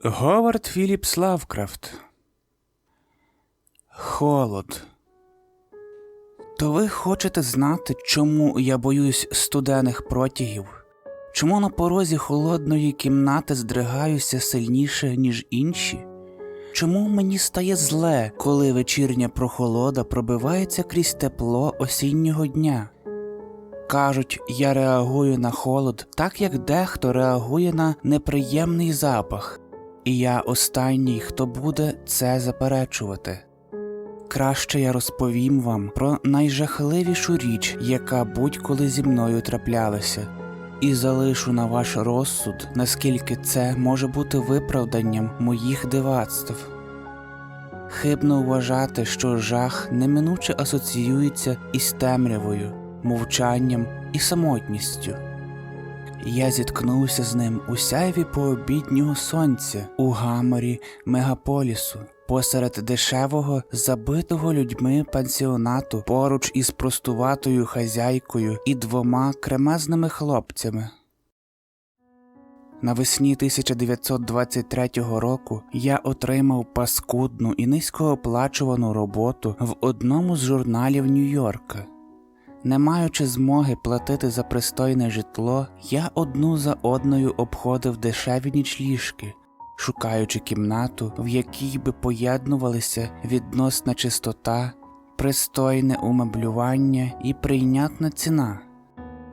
Говард Філіпс Лавкрафт. Холод. То ви хочете знати, чому я боюсь студених протягів? Чому на порозі холодної кімнати здригаюся сильніше, ніж інші? Чому мені стає зле, коли вечірня прохолода пробивається крізь тепло осіннього дня? Кажуть, я реагую на холод так, як дехто реагує на неприємний запах, і я останній, хто буде це заперечувати. Краще я розповім вам про найжахливішу річ, яка будь-коли зі мною траплялася, і залишу на ваш розсуд, наскільки це може бути виправданням моїх дивацтв. Хибно вважати, що жах неминуче асоціюється із темрявою, мовчанням і самотністю. Я зіткнувся з ним у сяйві пообіднього сонця у гаморі мегаполісу, посеред дешевого, забитого людьми пансіонату поруч із простуватою хазяйкою і двома кремезними хлопцями. Навесні 1923 року я отримав паскудну і низькооплачувану роботу в одному з журналів Нью-Йорка. Не маючи змоги платити за пристойне житло, я одну за одною обходив дешеві нічліжки, шукаючи кімнату, в якій би поєднувалися відносна чистота, пристойне умеблювання і прийнятна ціна.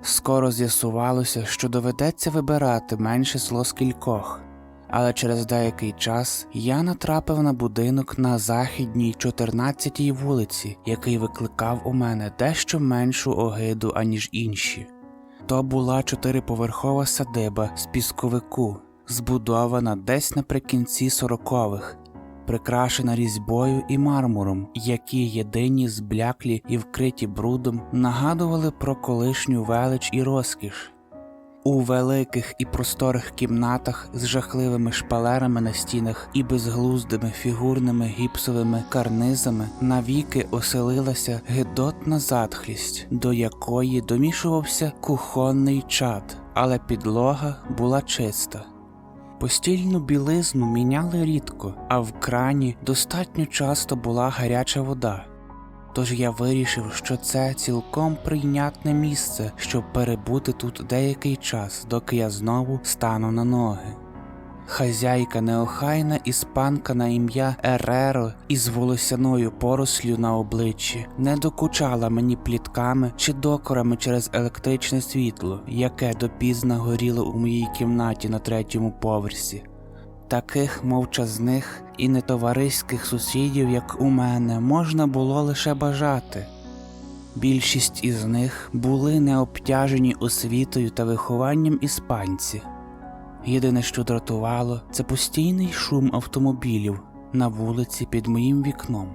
Скоро з'ясувалося, що доведеться вибирати менше зло з кількох, але через деякий час я натрапив на будинок на західній 14-й вулиці, який викликав у мене дещо меншу огиду, аніж інші. То була чотириповерхова садиба з пісковику, збудована десь наприкінці сорокових, прикрашена різьбою і мармуром, які єдині збляклі і вкриті брудом нагадували про колишню велич і розкіш. У великих і просторих кімнатах з жахливими шпалерами на стінах і безглуздими фігурними гіпсовими карнизами навіки оселилася гидотна затхлість, до якої домішувався кухонний чад, але підлога була чиста. Постільну білизну міняли рідко, а в крані достатньо часто була гаряча вода. Тож я вирішив, що це цілком прийнятне місце, щоб перебути тут деякий час, доки я знову стану на ноги. Хазяйка неохайна іспанка на ім'я Ереро із волосяною порослю на обличчі не докучала мені плітками чи докорами через електричне світло, яке допізна горіло у моїй кімнаті на третьому поверсі. Таких мовчазних і нетовариських сусідів, як у мене, можна було лише бажати. Більшість із них були необтяжені освітою та вихованням іспанці. Єдине, що дратувало, це постійний шум автомобілів на вулиці під моїм вікном.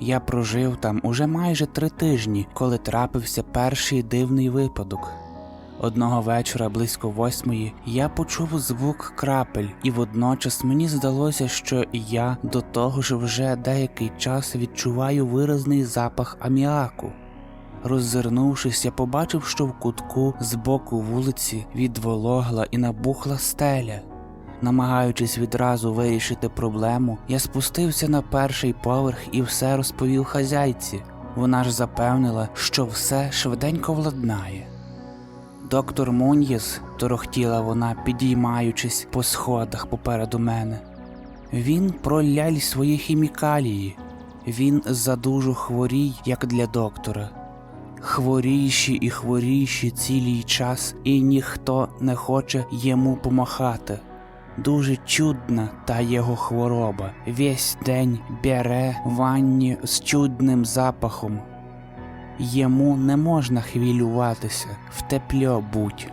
Я прожив там уже майже три тижні, коли трапився перший дивний випадок. Одного вечора близько восьмої я почув звук крапель, і водночас мені здалося, що я до того ж вже деякий час відчуваю виразний запах аміаку. Роззирнувшись, я побачив, що в кутку з боку вулиці відвологла і набухла стеля. Намагаючись відразу вирішити проблему, я спустився на перший поверх і все розповів хазяйці. Вона ж запевнила, що все швиденько владнає. Доктор Муньєс, торохтіла вона, підіймаючись по сходах попереду мене. Він проляль свої хімікалії. Він задужу хворій, як для доктора. Хворіші і хворіші цілий час, і ніхто не хоче йому помахати. Дуже чудна та його хвороба. Весь день бере ванні з чудним запахом. Йому не можна хвилюватися, в тепло будь.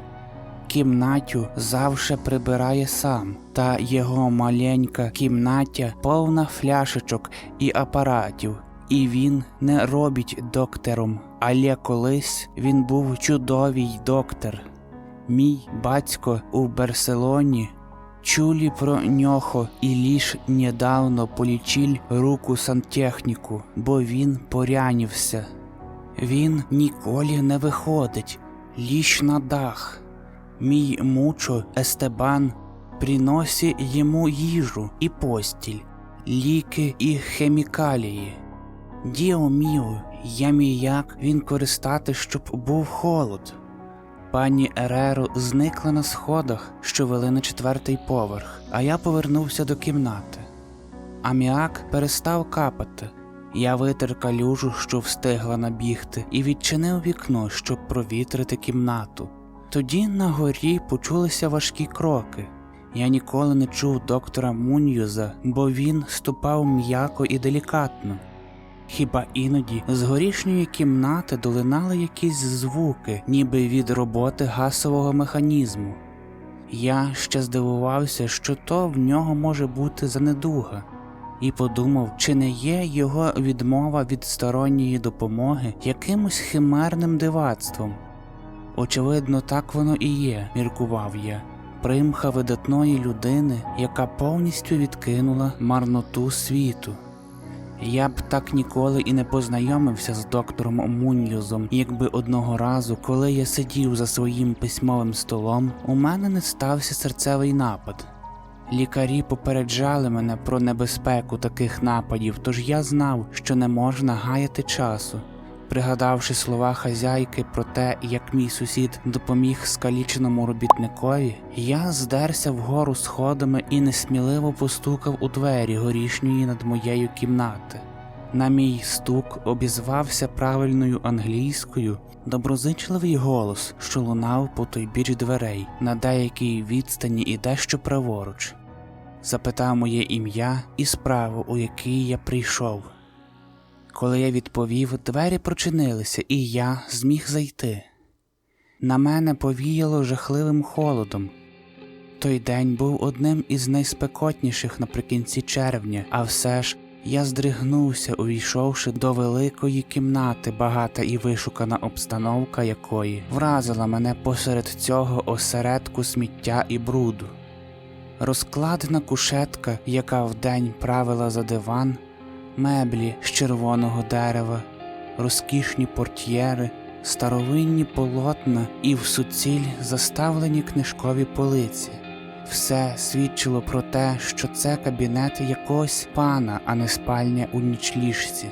Кімнатю завше прибирає сам, та його маленька кімнатя повна фляшечок і апаратів, і він не робить доктором, але колись він був чудовий доктор. Мій батько у Барселоні чулі про нього і ліж недавно полічиль руку сантехніку, бо він порянівся. Він ніколи не виходить, ліж на дах. Мій мучо Естебан приносі йому їжу і постіль, ліки і хемікалії. Діо міо, я мій він користати, щоб був холод. Пані Ереро зникла на сходах, що вели на четвертий поверх, а я повернувся до кімнати. Аміак перестав капати. Я витер калюжу, що встигла набігти, і відчинив вікно, щоб провітрити кімнату. Тоді на горі почулися важкі кроки. Я ніколи не чув доктора Муньюза, бо він ступав м'яко і делікатно. Хіба іноді з горішньої кімнати долинали якісь звуки, ніби від роботи гасового механізму. Я ще здивувався, що то в нього може бути занедуга, і подумав, чи не є його відмова від сторонньої допомоги якимось химерним дивацтвом. Очевидно, так воно і є, міркував я. Примха видатної людини, яка повністю відкинула марноту світу. Я б так ніколи і не познайомився з доктором Муньюзом, якби одного разу, коли я сидів за своїм письмовим столом, у мене не стався серцевий напад. Лікарі попереджали мене про небезпеку таких нападів, тож я знав, що не можна гаяти часу. Пригадавши слова хазяйки про те, як мій сусід допоміг скаліченому робітникові, я здерся вгору сходами і несміливо постукав у двері горішньої над моєю кімнати. На мій стук обізвався правильною англійською доброзичливий голос, що лунав по той біч дверей на деякій відстані і дещо праворуч. Запитав моє ім'я і справу, у якій я прийшов. Коли я відповів, двері прочинилися, і я зміг зайти. На мене повіяло жахливим холодом. Той день був одним із найспекотніших наприкінці червня, а все ж я здригнувся, увійшовши до великої кімнати, багата і вишукана обстановка якої вразила мене посеред цього осередку сміття і бруду. Розкладена кушетка, яка вдень правила за диван, меблі з червоного дерева, розкішні портьєри, старовинні полотна і в суціль заставлені книжкові полиці. Все свідчило про те, що це кабінет якогось пана, а не спальня у нічліжці.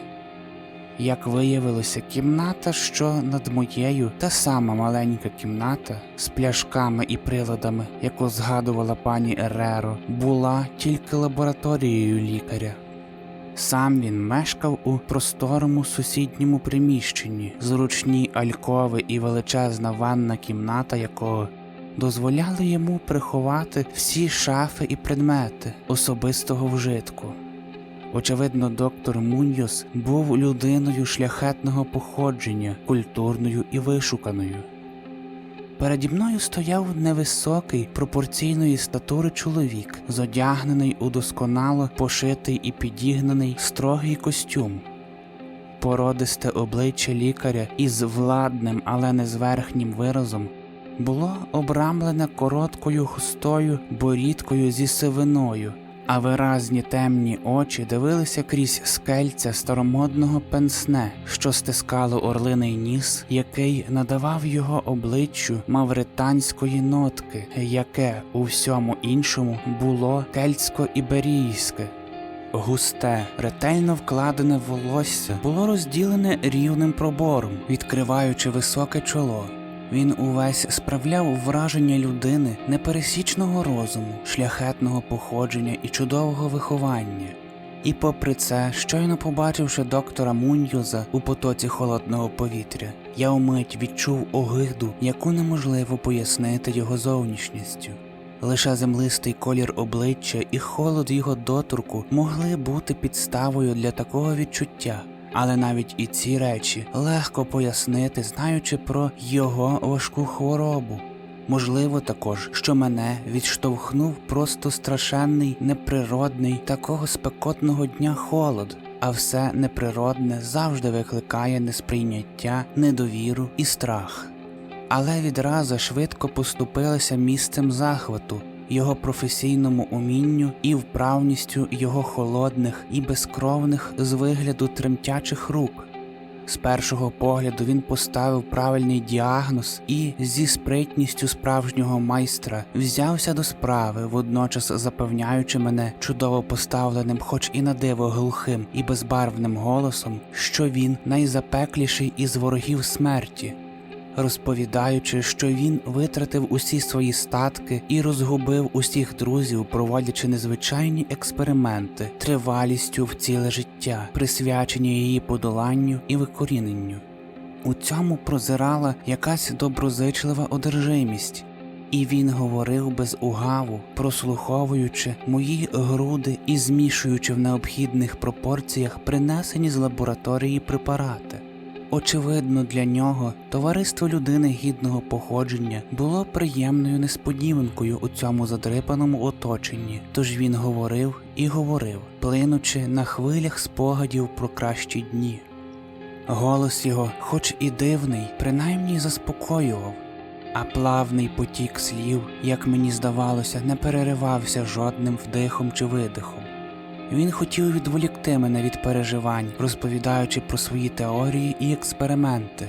Як виявилося, кімната, що над моєю, та сама маленька кімната з пляшками і приладами, яку згадувала пані Ереро, була тільки лабораторією лікаря. Сам він мешкав у просторому сусідньому приміщенні, зручні алькови і величезна ванна кімната якого дозволяли йому приховати всі шафи і предмети особистого вжитку. Очевидно, доктор Муньйос був людиною шляхетного походження, культурною і вишуканою. Переді мною стояв невисокий, пропорційної статури чоловік, зодягнений у досконало пошитий і підігнаний строгий костюм. Породисте обличчя лікаря із владним, але не зверхнім виразом було обрамлене короткою хустою борідкою зі сивиною, а виразні темні очі дивилися крізь скельця старомодного пенсне, що стискало орлиний ніс, який надавав його обличчю мавританської нотки, яке у всьому іншому було кельтсько-іберійське. Густе, ретельно вкладене волосся було розділене рівним пробором, відкриваючи високе чоло. Він увесь справляв враження людини непересічного розуму, шляхетного походження і чудового виховання. І попри це, щойно побачивши доктора Муньюза у потоці холодного повітря, я умить відчув огиду, яку неможливо пояснити його зовнішністю. Лише землистий колір обличчя і холод його доторку могли бути підставою для такого відчуття. Але навіть і ці речі легко пояснити, знаючи про його важку хворобу. Можливо, також, що мене відштовхнув просто страшенний, неприродний такого спекотного дня холод, а все неприродне завжди викликає несприйняття, недовіру і страх. Але відразу швидко поступилися місцем захвату, його професійному умінню і вправністю його холодних і безкровних з вигляду тремтячих рук. З першого погляду він поставив правильний діагноз і зі спритністю справжнього майстра взявся до справи, водночас запевняючи мене чудово поставленим, хоч і на диво глухим і безбарвним голосом, що він найзапекліший із ворогів смерті. Розповідаючи, що він витратив усі свої статки і розгубив усіх друзів, проводячи незвичайні експерименти тривалістю в ціле життя, присвячені її подоланню і викоріненню. У цьому прозирала якась доброзичлива одержимість, і він говорив без угаву, прослуховуючи мої груди і змішуючи в необхідних пропорціях принесені з лабораторії препарати. Очевидно, для нього товариство людини гідного походження було приємною несподіванкою у цьому задрипаному оточенні, тож він говорив і говорив, плинучи на хвилях спогадів про кращі дні. Голос його, хоч і дивний, принаймні заспокоював, а плавний потік слів, як мені здавалося, не переривався жодним вдихом чи видихом. Він хотів відволікти мене від переживань, розповідаючи про свої теорії і експерименти.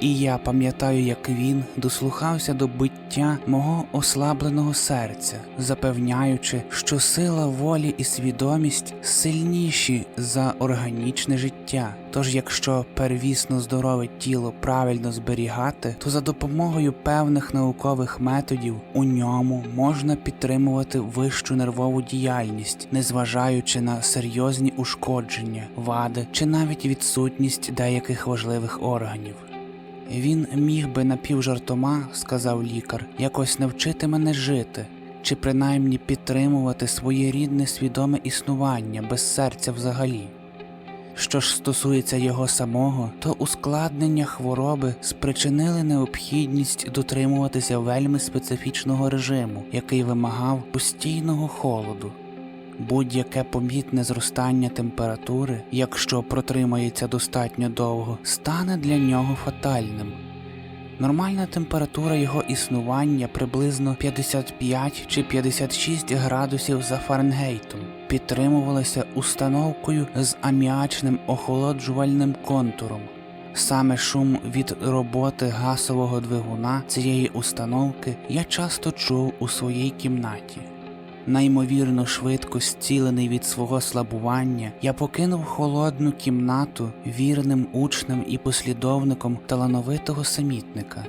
І я пам'ятаю, як він дослухався до биття мого ослабленого серця, запевняючи, що сила волі і свідомість сильніші за органічне життя. Тож, якщо первісно здорове тіло правильно зберігати, то за допомогою певних наукових методів у ньому можна підтримувати вищу нервову діяльність, незважаючи на серйозні ушкодження, вади чи навіть відсутність деяких важливих органів. Він міг би напівжартома, сказав лікар, якось навчити мене жити, чи принаймні підтримувати своє рідне свідоме існування без серця взагалі. Що ж стосується його самого, то ускладнення хвороби спричинили необхідність дотримуватися вельми специфічного режиму, який вимагав постійного холоду. Будь-яке помітне зростання температури, якщо протримається достатньо довго, стане для нього фатальним. Нормальна температура його існування приблизно 55 чи 56 градусів за Фаренгейтом, підтримувалася установкою з аміачним охолоджувальним контуром. Саме шум від роботи гасового двигуна цієї установки я часто чув у своїй кімнаті. Наймовірно швидко зцілений від свого слабування, я покинув холодну кімнату вірним учнем і послідовником талановитого самітника.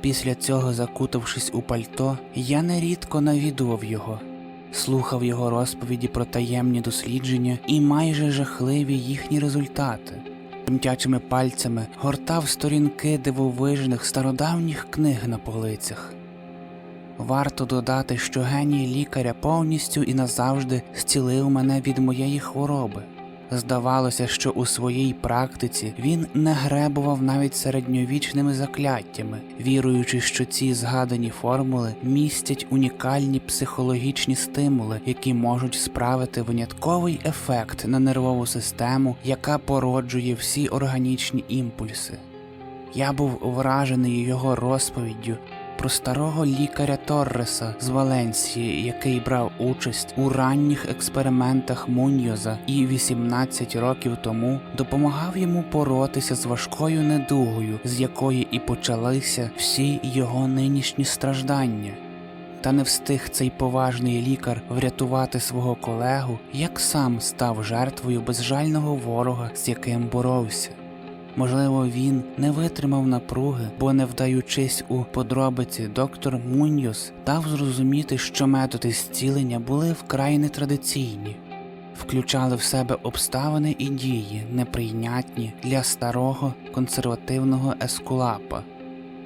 Після цього, закутавшись у пальто, я нерідко навідував його, слухав його розповіді про таємні дослідження і майже жахливі їхні результати. Тремтячими пальцями гортав сторінки дивовижних стародавніх книг на полицях. Варто додати, що геній лікаря повністю і назавжди зцілив мене від моєї хвороби. Здавалося, що у своїй практиці він не гребував навіть середньовічними закляттями, віруючи, що ці згадані формули містять унікальні психологічні стимули, які можуть справити винятковий ефект на нервову систему, яка породжує всі органічні імпульси. Я був вражений його розповіддю про старого лікаря Торреса з Валенсії, який брав участь у ранніх експериментах Муньйоза і 18 років тому допомагав йому боротися з важкою недугою, з якої і почалися всі його нинішні страждання. Та не встиг цей поважний лікар врятувати свого колегу, як сам став жертвою безжального ворога, з яким боровся. Можливо, він не витримав напруги, бо, не вдаючись у подробиці, доктор Муньйос дав зрозуміти, що методи зцілення були вкрай нетрадиційні, включали в себе обставини і дії, неприйнятні для старого консервативного ескулапа.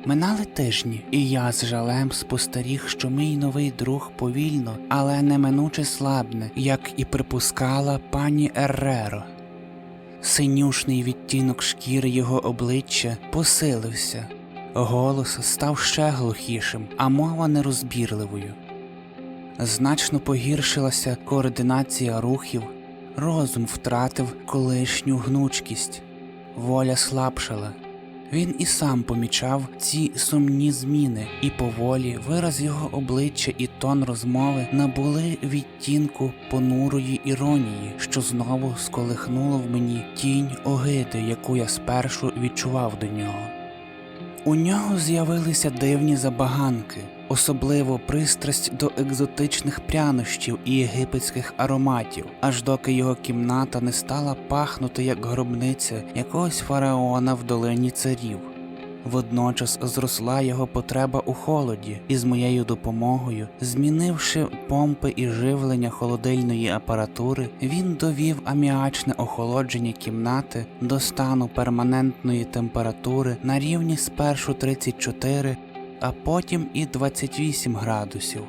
Минали тижні, і я з жалем спостеріг, що мій новий друг повільно, але неминуче слабне, як і припускала пані Ерреро. Синюшний відтінок шкіри його обличчя посилився, голос став ще глухішим, а мова нерозбірливою. Значно погіршилася координація рухів, розум втратив колишню гнучкість, воля слабшала, Він і сам помічав ці сумні зміни, і поволі вираз його обличчя і тон розмови набули відтінку понурої іронії, що знову сколихнуло в мені тінь огиди, яку я спершу відчував до нього. У нього з'явилися дивні забаганки, особливо пристрасть до екзотичних прянощів і єгипетських ароматів, аж доки його кімната не стала пахнути як гробниця якогось фараона в долині царів. Водночас зросла його потреба у холоді, і з моєю допомогою, змінивши помпи і живлення холодильної апаратури, він довів аміачне охолодження кімнати до стану перманентної температури на рівні спершу 34, а потім і 28 градусів.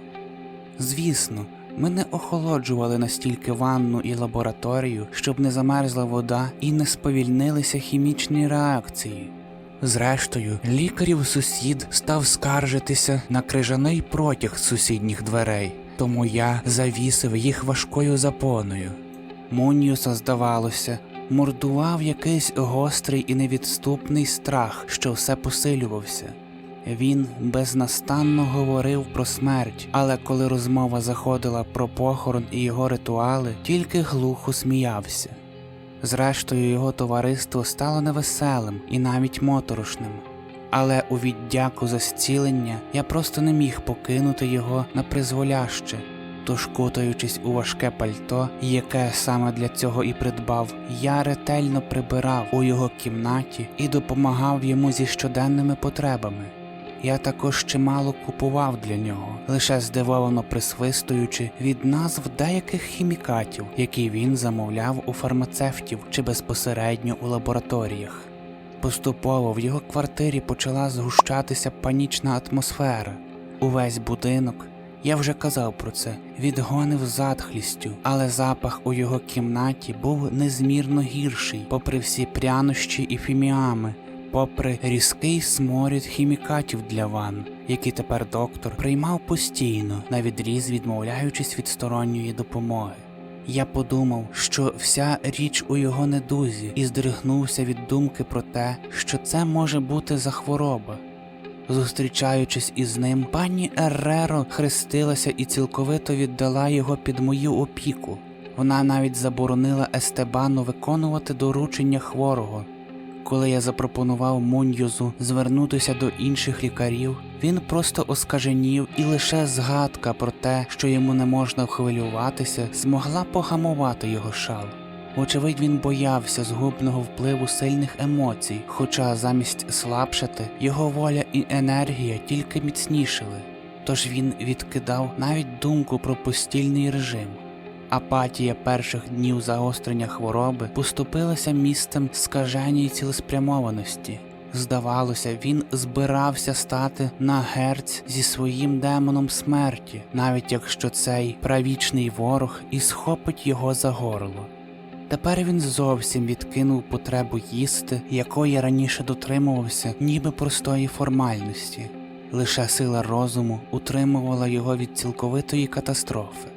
Звісно, ми не охолоджували настільки ванну і лабораторію, щоб не замерзла вода і не сповільнилися хімічні реакції. Зрештою, лікарів сусід став скаржитися на крижаний протяг сусідніх дверей, тому я завісив їх важкою запоною. Муньюса, здавалося, мордував якийсь гострий і невідступний страх, що все посилювався. Він безнастанно говорив про смерть, але коли розмова заходила про похорон і його ритуали, тільки глухо сміявся. Зрештою, його товариство стало невеселим і навіть моторошним. Але у віддяку за зцілення я просто не міг покинути його на призволяще, тож кутаючись у важке пальто, яке саме для цього і придбав, я ретельно прибирав у його кімнаті і допомагав йому зі щоденними потребами. Я також чимало купував для нього, лише здивовано присвистуючи від назв деяких хімікатів, які він замовляв у фармацевтів чи безпосередньо у лабораторіях. Поступово в його квартирі почала згущатися панічна атмосфера. Увесь будинок, я вже казав про це, відгонив затхлістю, але запах у його кімнаті був незмірно гірший, попри всі прянощі і фіміами, попри різкий сморід хімікатів для ванн, які тепер доктор приймав постійно, на відріз відмовляючись від сторонньої допомоги. Я подумав, що вся річ у його недузі, і здригнувся від думки про те, що це може бути за хвороба. Зустрічаючись із ним, пані Ерреро хрестилася і цілковито віддала його під мою опіку. Вона навіть заборонила Естебану виконувати доручення хворого. Коли я запропонував Муньюзу звернутися до інших лікарів, він просто оскаженів, і лише згадка про те, що йому не можна хвилюватися, змогла погамувати його шал. Вочевидь, він боявся згубного впливу сильних емоцій, хоча замість слабшати, його воля і енергія тільки міцнішили. Тож він відкидав навіть думку про постільний режим. Апатія перших днів загострення хвороби поступилася місцем скаження цілеспрямованості. Здавалося, він збирався стати на герць зі своїм демоном смерті, навіть якщо цей правічний ворог і схопить його за горло. Тепер він зовсім відкинув потребу їсти, якої раніше дотримувався, ніби простої формальності. Лише сила розуму утримувала його від цілковитої катастрофи.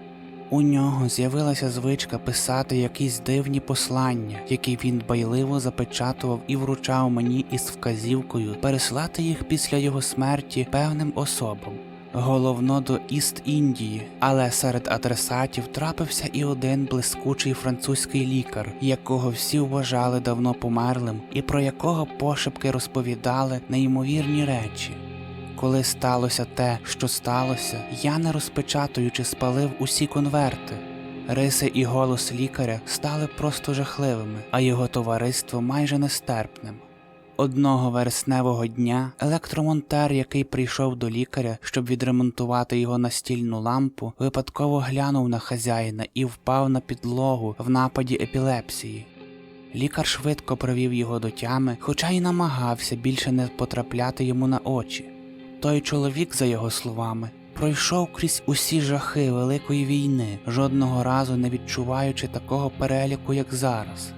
У нього з'явилася звичка писати якісь дивні послання, які він байливо запечатував і вручав мені із вказівкою переслати їх після його смерті певним особам. Головно до Іст-Індії, але серед адресатів трапився і один блискучий французький лікар, якого всі вважали давно померлим, і про якого пошепки розповідали неймовірні речі. Коли сталося те, що сталося, я не розпечатуючи спалив усі конверти. Риси і голос лікаря стали просто жахливими, а його товариство майже нестерпним. Одного вересневого дня електромонтер, який прийшов до лікаря, щоб відремонтувати його настільну лампу, випадково глянув на хазяїна і впав на підлогу в нападі епілепсії. Лікар швидко провів його до тями, хоча й намагався більше не потрапляти йому на очі. Той чоловік, за його словами, пройшов крізь усі жахи Великої війни, жодного разу не відчуваючи такого переліку, як зараз.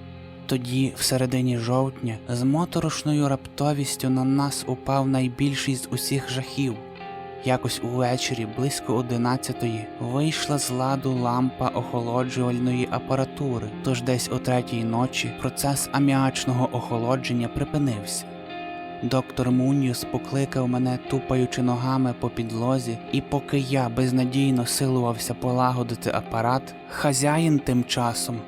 Тоді, в середині жовтня, з моторошною раптовістю на нас упав найбільший з усіх жахів. Якось увечері, близько одинадцятої, вийшла з ладу лампа охолоджувальної апаратури, тож десь о третій ночі процес аміачного охолодження припинився. Доктор Муньюс покликав мене, тупаючи ногами по підлозі, і поки я безнадійно силувався полагодити апарат, хазяїн тим часом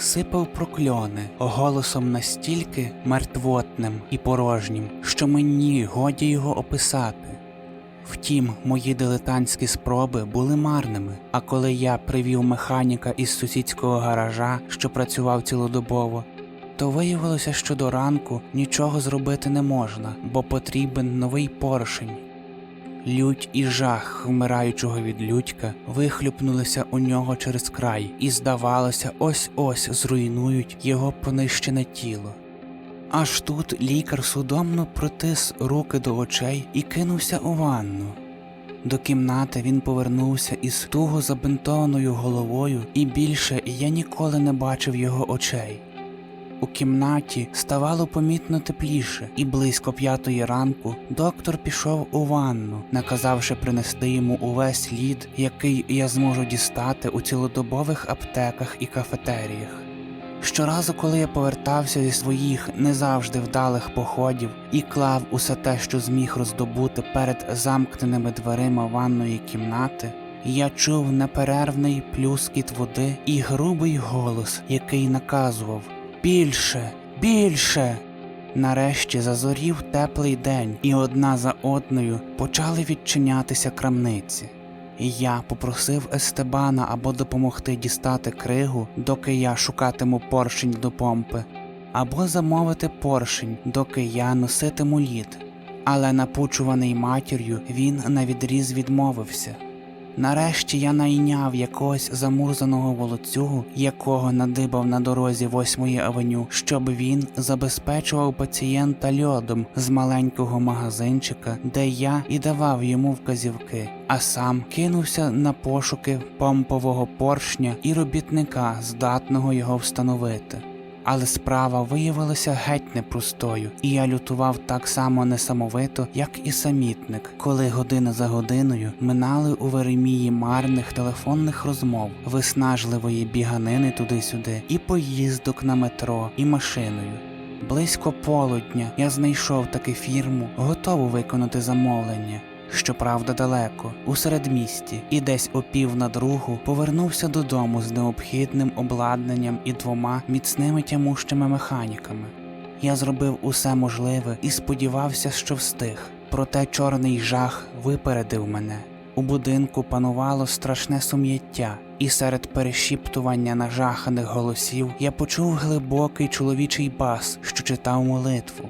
сипав прокльони голосом настільки мертвотним і порожнім, що мені годі його описати. Втім, мої дилетантські спроби були марними. А коли я привів механіка із сусідського гаража, що працював цілодобово, то виявилося, що до ранку нічого зробити не можна, бо потрібен новий поршень. Лють і жах вмираючого від людька вихлюпнулися у нього через край, і, здавалося, ось ось зруйнують його понищене тіло. Аж тут лікар судомно протис руки до очей і кинувся у ванну. До кімнати він повернувся із туго забинтованою головою, і більше я ніколи не бачив його очей. У кімнаті ставало помітно тепліше, і близько п'ятої ранку доктор пішов у ванну, наказавши принести йому увесь лід, який я зможу дістати у цілодобових аптеках і кафетеріях. Щоразу, коли я повертався зі своїх не завжди вдалих походів і клав усе те, що зміг роздобути перед замкненими дверима ванної кімнати, я чув неперервний плюскіт води і грубий голос, який наказував Більше, більше. Нарешті зазорів теплий день, і одна за одною почали відчинятися крамниці. І я попросив Естебана або допомогти дістати кригу, доки я шукатиму поршень до помпи, або замовити поршень, доки я носитиму лід. Але напучуваний матір'ю він навідріз відмовився. Нарешті я найняв якогось замурзаного волоцюгу, якого надибав на дорозі восьмої авеню, щоб він забезпечував пацієнта льодом з маленького магазинчика, де я і давав йому вказівки, а сам кинувся на пошуки помпового поршня і робітника, здатного його встановити. Але справа виявилася геть непростою, і я лютував так само несамовито, як і самітник, коли година за годиною минали у Веремії марних телефонних розмов, виснажливої біганини туди-сюди, і поїздок на метро, і машиною. Близько полудня я знайшов таки фірму, готову виконати замовлення. Щоправда, далеко, у середмісті, і десь о пів на другу повернувся додому з необхідним обладнанням і двома міцними тямущими механіками. Я зробив усе можливе і сподівався, що встиг. Проте чорний жах випередив мене. У будинку панувало страшне сум'яття, і серед перешіптування нажаханих голосів я почув глибокий чоловічий бас, що читав молитву.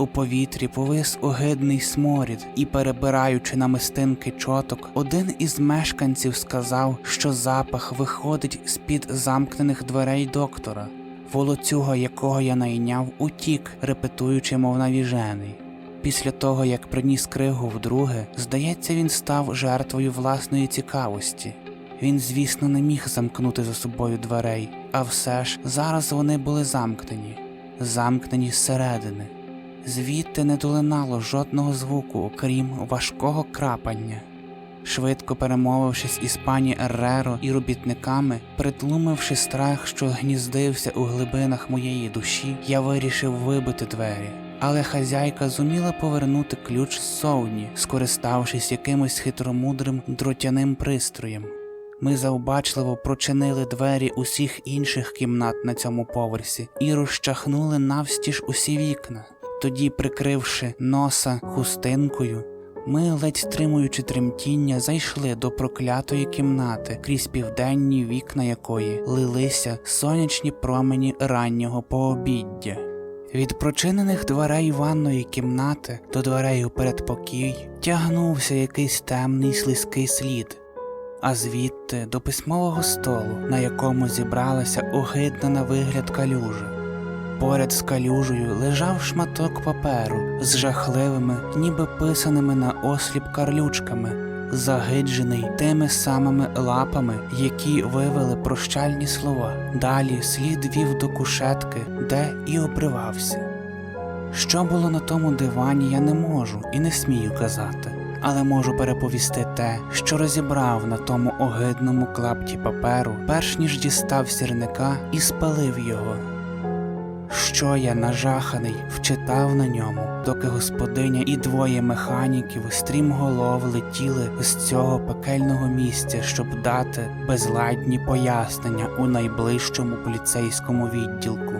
У повітрі повис огидний сморід, і, перебираючи намистинки чоток, один із мешканців сказав, що запах виходить з-під замкнених дверей доктора. Волоцюга, якого я найняв, утік, репетуючи, мов навіжений. Після того, як приніс кригу вдруге, здається, він став жертвою власної цікавості. Він, звісно, не міг замкнути за собою дверей, а все ж зараз вони були замкнені, замкнені зсередини. Звідти не долинало жодного звуку, окрім важкого крапання. Швидко перемовившись із пані Ерреро і робітниками, притлумивши страх, що гніздився у глибинах моєї душі, я вирішив вибити двері. Але хазяйка зуміла повернути ключ ззовні, скориставшись якимось хитромудрим дротяним пристроєм. Ми завбачливо прочинили двері усіх інших кімнат на цьому поверсі і розчахнули навстіж усі вікна. Тоді, прикривши носа хустинкою, ми, ледь стримуючи тремтіння, зайшли до проклятої кімнати, крізь південні вікна якої лилися сонячні промені раннього пообіддя. Від прочинених дверей ванної кімнати до дверей у передпокій тягнувся якийсь темний слизький слід, а звідти до письмового столу, на якому зібралася огидна на вигляд калюжа. Поряд з калюжею лежав шматок паперу з жахливими, ніби писаними на осліп карлючками, загиджений тими самими лапами, які вивели прощальні слова. Далі слід вів до кушетки, де і обривався. Що було на тому дивані, я не можу і не смію казати, але можу переповісти те, що розібрав на тому огидному клапті паперу, перш ніж дістав сірника і спалив його. Що я нажаханий вчитав на ньому, доки господиня і двоє механіків стрімголов летіли з цього пекельного місця, щоб дати безладні пояснення у найближчому поліцейському відділку.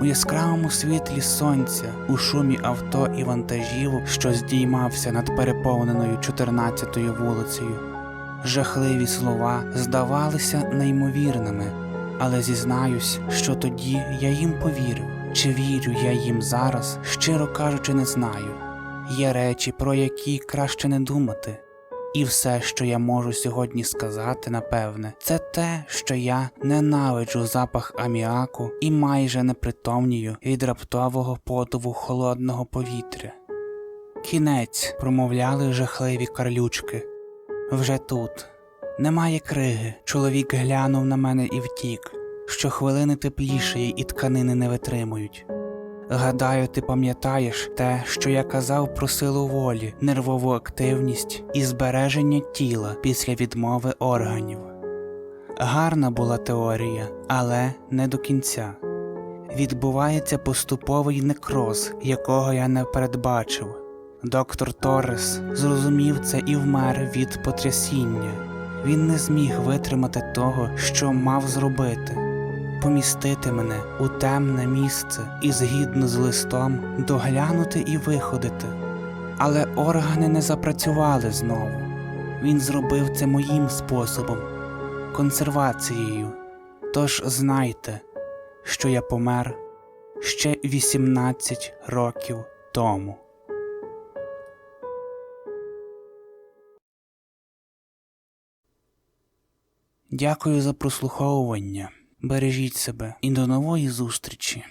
У яскравому світлі сонця, у шумі авто і вантажівок, що здіймався над переповненою 14-ю вулицею, жахливі слова здавалися неймовірними, але зізнаюсь, що тоді я їм повірив. Чи вірю я їм зараз, щиро кажучи, не знаю. Є речі, про які краще не думати. І все, що я можу сьогодні сказати, напевне, це те, що я ненавиджу запах аміаку і майже непритомнію від раптового подуву холодного повітря. Кінець промовляли жахливі карлючки. Вже тут. Немає криги. Чоловік глянув на мене і втік, що хвилини теплішої і тканини не витримують. Гадаю, ти пам'ятаєш те, що я казав про силу волі, нервову активність і збереження тіла після відмови органів. Гарна була теорія, але не до кінця. Відбувається поступовий некроз, якого я не передбачив. Доктор Торрес зрозумів це і вмер від потрясіння. Він не зміг витримати того, що мав зробити помістити мене у темне місце і згідно з листом доглянути і виходити. Але органи не запрацювали знову. Він зробив це моїм способом консервацією. Тож знайте, що я помер ще 18 років тому. Дякую за прослуховування. Бережіть себе і до нової зустрічі.